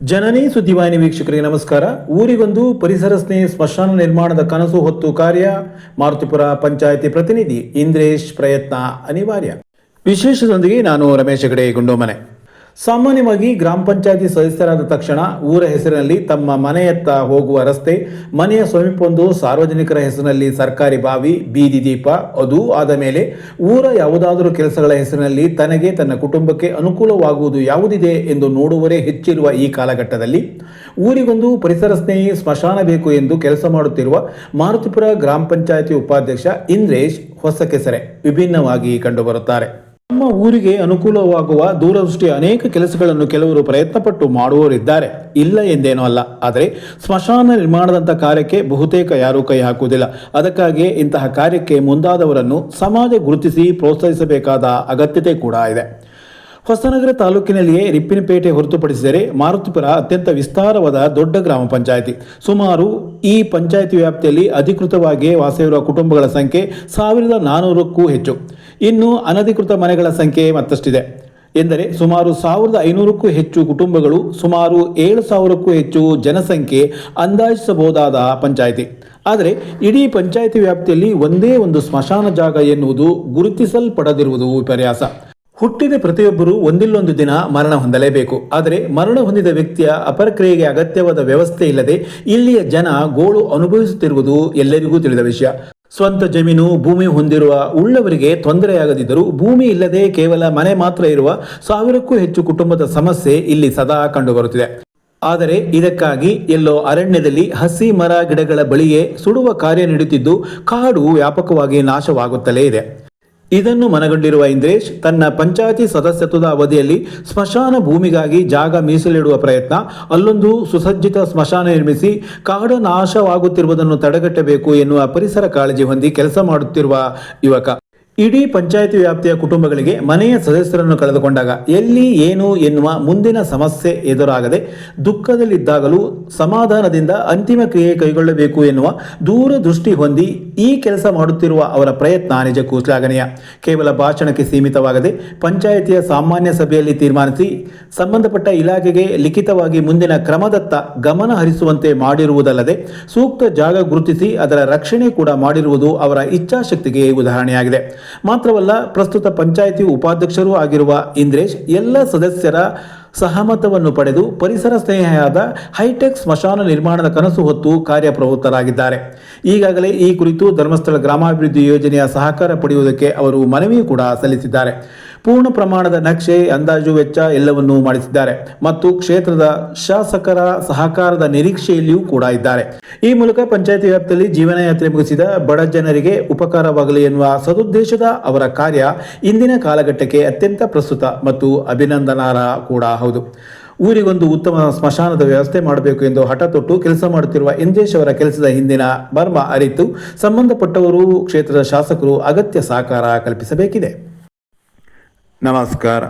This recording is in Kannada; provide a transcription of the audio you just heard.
ಜನನಿ ಸುದ್ದಿವಾಹಿನಿ ವೀಕ್ಷಕರಿಗೆ ನಮಸ್ಕಾರ. ಊರಿಗೊಂದು ಪರಿಸರ ಸ್ನೇಹಿ ಸ್ಮಶಾನ ನಿರ್ಮಾಣದ ಕನಸು ಹೊತ್ತು ಕಾರ್ಯ ಮಾರುತಿಪುರ ಪಂಚಾಯಿತಿ ಪ್ರತಿನಿಧಿ ಇಂದ್ರೇಶ್ ಪ್ರಯತ್ನ ಅನಿವಾರ್ಯ. ವಿಶೇಷದೊಂದಿಗೆ ನಾನು ರಮೇಶ್ ಹೆಗಡೆ, ಗುಂಡೋಮನೆ. ಸಾಮಾನ್ಯವಾಗಿ ಗ್ರಾಮ ಪಂಚಾಯತಿ ಸದಸ್ಯರಾದ ತಕ್ಷಣ ಊರ ಹೆಸರಿನಲ್ಲಿ ತಮ್ಮ ಮನೆಯತ್ತ ಹೋಗುವ ರಸ್ತೆ, ಮನೆಯ ಸಮೀಪವೊಂದು ಸಾರ್ವಜನಿಕರ ಹೆಸರಿನಲ್ಲಿ ಸರ್ಕಾರಿ ಬಾವಿ, ಬೀದಿ ದೀಪ, ಅದು ಆದ ಮೇಲೆ ಊರ ಯಾವುದಾದರೂ ಕೆಲಸಗಳ ಹೆಸರಿನಲ್ಲಿ ತನಗೆ ತನ್ನ ಕುಟುಂಬಕ್ಕೆ ಅನುಕೂಲವಾಗುವುದು ಯಾವುದಿದೆ ಎಂದು ನೋಡುವರೇ ಹೆಚ್ಚಿರುವ ಈ ಕಾಲಘಟ್ಟದಲ್ಲಿ. ಊರಿಗೊಂದು ಪರಿಸರ ಸ್ನೇಹಿ ಸ್ಮಶಾನ ಬೇಕು ಎಂದು ಕೆಲಸ ಮಾಡುತ್ತಿರುವ ಮಾರುತಿಪುರ ಗ್ರಾಮ ಪಂಚಾಯತಿ ಉಪಾಧ್ಯಕ್ಷ ಇಂದ್ರೇಶ್ ಹೊಸಕೆಸರೆ ವಿಭಿನ್ನವಾಗಿ ಕಂಡುಬರುತ್ತಾರೆ. ನಮ್ಮ ಊರಿಗೆ ಅನುಕೂಲವಾಗುವ ದೂರದೃಷ್ಟಿಯ ಅನೇಕ ಕೆಲಸಗಳನ್ನು ಕೆಲವರು ಪ್ರಯತ್ನಪಟ್ಟು ಮಾಡುವವರಿದ್ದಾರೆ. ಇಲ್ಲ ಎಂದೇನೂ ಅಲ್ಲ. ಆದರೆ ಸ್ಮಶಾನ ನಿರ್ಮಾಣದಂಥ ಕಾರ್ಯಕ್ಕೆ ಬಹುತೇಕ ಯಾರೂ ಕೈ ಹಾಕುವುದಿಲ್ಲ. ಅದಕ್ಕಾಗಿ ಇಂತಹ ಕಾರ್ಯಕ್ಕೆ ಮುಂದಾದವರನ್ನು ಸಮಾಜ ಗುರುತಿಸಿ ಪ್ರೋತ್ಸಾಹಿಸಬೇಕಾದ ಅಗತ್ಯತೆ ಕೂಡ ಇದೆ. ಹೊಸನಗರ ತಾಲೂಕಿನಲ್ಲಿಯೇ ರಿಪ್ಪಿನಪೇಟೆ ಹೊರತುಪಡಿಸಿದರೆ ಮಾರುತಿಪುರ ಅತ್ಯಂತ ವಿಸ್ತಾರವಾದ ದೊಡ್ಡ ಗ್ರಾಮ ಪಂಚಾಯಿತಿ. ಸುಮಾರು ಈ ಪಂಚಾಯಿತಿ ವ್ಯಾಪ್ತಿಯಲ್ಲಿ ಅಧಿಕೃತವಾಗಿ ವಾಸವಿರುವ ಕುಟುಂಬಗಳ ಸಂಖ್ಯೆ ಸಾವಿರದ ನಾನ್ನೂರಕ್ಕೂ ಹೆಚ್ಚು. ಇನ್ನು ಅನಧಿಕೃತ ಮನೆಗಳ ಸಂಖ್ಯೆ ಮತ್ತಷ್ಟಿದೆ. ಎಂದರೆ ಸುಮಾರು ಸಾವಿರದ ಐನೂರಕ್ಕೂ ಹೆಚ್ಚು ಕುಟುಂಬಗಳು, ಸುಮಾರು ಏಳು ಸಾವಿರಕ್ಕೂ ಹೆಚ್ಚು ಜನಸಂಖ್ಯೆ ಅಂದಾಜಿಸಬಹುದಾದ ಪಂಚಾಯಿತಿ. ಆದರೆ ಇಡೀ ಪಂಚಾಯಿತಿ ವ್ಯಾಪ್ತಿಯಲ್ಲಿ ಒಂದೇ ಒಂದು ಸ್ಮಶಾನ ಜಾಗ ಎನ್ನುವುದು ಗುರುತಿಸಲ್ಪಡದಿರುವುದು ವಿಪರ್ಯಾಸ. ಹುಟ್ಟಿದ ಪ್ರತಿಯೊಬ್ಬರೂ ಒಂದಿಲ್ಲೊಂದು ದಿನ ಮರಣ ಹೊಂದಲೇಬೇಕು. ಆದರೆ ಮರಣ ಹೊಂದಿದ ವ್ಯಕ್ತಿಯ ಅಪರಕ್ರಿಯೆಗೆ ಅಗತ್ಯವಾದ ವ್ಯವಸ್ಥೆ ಇಲ್ಲದೆ ಇಲ್ಲಿಯ ಜನ ಗೋಳು ಅನುಭವಿಸುತ್ತಿರುವುದು ಎಲ್ಲರಿಗೂ ತಿಳಿದ ವಿಷಯ. ಸ್ವಂತ ಜಮೀನು, ಭೂಮಿ ಹೊಂದಿರುವ ಉಳ್ಳವರಿಗೆ ತೊಂದರೆಯಾಗದಿದ್ದರೂ ಭೂಮಿ ಇಲ್ಲದೆ ಕೇವಲ ಮನೆ ಮಾತ್ರ ಇರುವ ಸಾವಿರಕ್ಕೂ ಹೆಚ್ಚು ಕುಟುಂಬದ ಸಮಸ್ಯೆ ಇಲ್ಲಿ ಸದಾ ಕಂಡುಬರುತ್ತಿದೆ. ಆದರೆ ಇದಕ್ಕಾಗಿ ಎಲ್ಲೋ ಅರಣ್ಯದಲ್ಲಿ ಹಸಿ ಮರ ಗಿಡಗಳ ಬಳಿಯೇ ಸುಡುವ ಕಾರ್ಯ ನಡೆಯುತ್ತಿದ್ದು ಕಾಡು ವ್ಯಾಪಕವಾಗಿ ನಾಶವಾಗುತ್ತಲೇ ಇದೆ. ಇದನ್ನು ಮನಗಂಡಿರುವ ಇಂದ್ರೇಶ್ ತನ್ನ ಪಂಚಾಯತಿ ಸದಸ್ಯತ್ವದ ಅವಧಿಯಲ್ಲಿ ಸ್ಮಶಾನ ಭೂಮಿಗಾಗಿ ಜಾಗ ಮೀಸಲಿಡುವ ಪ್ರಯತ್ನ, ಅಲ್ಲೊಂದು ಸುಸಜ್ಜಿತ ಸ್ಮಶಾನ ನಿರ್ಮಿಸಿ ಕಾಡು ನಾಶವಾಗುತ್ತಿರುವುದನ್ನು ತಡೆಗಟ್ಟಬೇಕು ಎನ್ನುವ ಪರಿಸರ ಕಾಳಜಿ ಹೊಂದಿ ಕೆಲಸ ಮಾಡುತ್ತಿರುವ ಯುವಕ. ಇಡೀ ಪಂಚಾಯಿತಿ ವ್ಯಾಪ್ತಿಯ ಕುಟುಂಬಗಳಿಗೆ ಮನೆಯ ಸದಸ್ಯರನ್ನು ಕಳೆದುಕೊಂಡಾಗ ಎಲ್ಲಿ ಏನು ಎನ್ನುವ ಮುಂದಿನ ಸಮಸ್ಯೆ ಎದುರಾಗದೆ ದುಃಖದಲ್ಲಿದ್ದಾಗಲೂ ಸಮಾಧಾನದಿಂದ ಅಂತಿಮ ಕ್ರಿಯೆ ಕೈಗೊಳ್ಳಬೇಕು ಎನ್ನುವ ದೂರದೃಷ್ಟಿ ಹೊಂದಿ ಈ ಕೆಲಸ ಮಾಡುತ್ತಿರುವ ಅವರ ಪ್ರಯತ್ನ ನಿಜಕ್ಕೂ ಶ್ಲಾಘನೀಯ. ಕೇವಲ ಭಾಷಣಕ್ಕೆ ಸೀಮಿತವಾಗದೆ ಪಂಚಾಯಿತಿಯ ಸಾಮಾನ್ಯ ಸಭೆಯಲ್ಲಿ ತೀರ್ಮಾನಿಸಿ ಸಂಬಂಧಪಟ್ಟ ಇಲಾಖೆಗೆ ಲಿಖಿತವಾಗಿ ಮುಂದಿನ ಕ್ರಮದತ್ತ ಗಮನ ಹರಿಸುವಂತೆ ಮಾಡಿರುವುದಲ್ಲದೆ ಸೂಕ್ತ ಜಾಗ ಗುರುತಿಸಿ ಅದರ ರಕ್ಷಣೆ ಕೂಡ ಮಾಡಿರುವುದು ಅವರ ಇಚ್ಛಾಶಕ್ತಿಗೆ ಉದಾಹರಣೆಯಾಗಿದೆ. ಮಾತ್ರವಲ್ಲ ಪ್ರಸ್ತುತ ಪಂಚಾಯಿತಿ ಉಪಾಧ್ಯಕ್ಷರೂ ಆಗಿರುವ ಇಂದ್ರೇಶ್ ಎಲ್ಲ ಸದಸ್ಯರ ಸಹಮತವನ್ನು ಪಡೆದು ಪರಿಸರ ಸ್ನೇಹಿಯಾದ ಹೈಟೆಕ್ ಸ್ಮಶಾನ ನಿರ್ಮಾಣದ ಕನಸು ಹೊತ್ತು ಕಾರ್ಯಪ್ರವೃತ್ತರಾಗಿದ್ದಾರೆ. ಈಗಾಗಲೇ ಈ ಕುರಿತು ಧರ್ಮಸ್ಥಳ ಗ್ರಾಮಾಭಿವೃದ್ಧಿ ಯೋಜನೆಯ ಸಹಕಾರ ಪಡೆಯುವುದಕ್ಕೆ ಅವರು ಮನವಿ ಕೂಡ ಸಲ್ಲಿಸಿದ್ದಾರೆ. ಪೂರ್ಣ ಪ್ರಮಾಣದ ನಕ್ಷೆ, ಅಂದಾಜು ವೆಚ್ಚ ಎಲ್ಲವನ್ನೂ ಮಾಡಿಸಿದ್ದಾರೆ ಮತ್ತು ಕ್ಷೇತ್ರದ ಶಾಸಕರ ಸಹಕಾರದ ನಿರೀಕ್ಷೆಯಲ್ಲಿಯೂ ಕೂಡ ಇದ್ದಾರೆ. ಈ ಮೂಲಕ ಪಂಚಾಯತಿ ವ್ಯಾಪ್ತಿಯಲ್ಲಿ ಜೀವನಯಾತ್ರೆ ಮುಗಿಸಿದ ಬಡ ಜನರಿಗೆ ಉಪಕಾರವಾಗಲಿ ಎನ್ನುವ ಸದುದ್ದೇಶದ ಅವರ ಕಾರ್ಯ ಇಂದಿನ ಕಾಲಘಟ್ಟಕ್ಕೆ ಅತ್ಯಂತ ಪ್ರಸ್ತುತ ಮತ್ತು ಅಭಿನಂದನಾರ್ಹ ಕೂಡ ಹೌದು. ಊರಿಗೊಂದು ಉತ್ತಮ ಸ್ಮಶಾನದ ವ್ಯವಸ್ಥೆ ಮಾಡಬೇಕು ಎಂದು ಹಠ ತೊಟ್ಟು ಕೆಲಸ ಮಾಡುತ್ತಿರುವ ಇಂದೇಶ್ ಅವರ ಕೆಲಸದ ಹಿಂದಿನ ಮರ್ಮ ಅರಿತು ಸಂಬಂಧಪಟ್ಟವರು ಕ್ಷೇತ್ರದ ಶಾಸಕರು ಅಗತ್ಯ ಸಹಕಾರ ಕಲ್ಪಿಸಬೇಕಿದೆ. ನಮಸ್ಕಾರ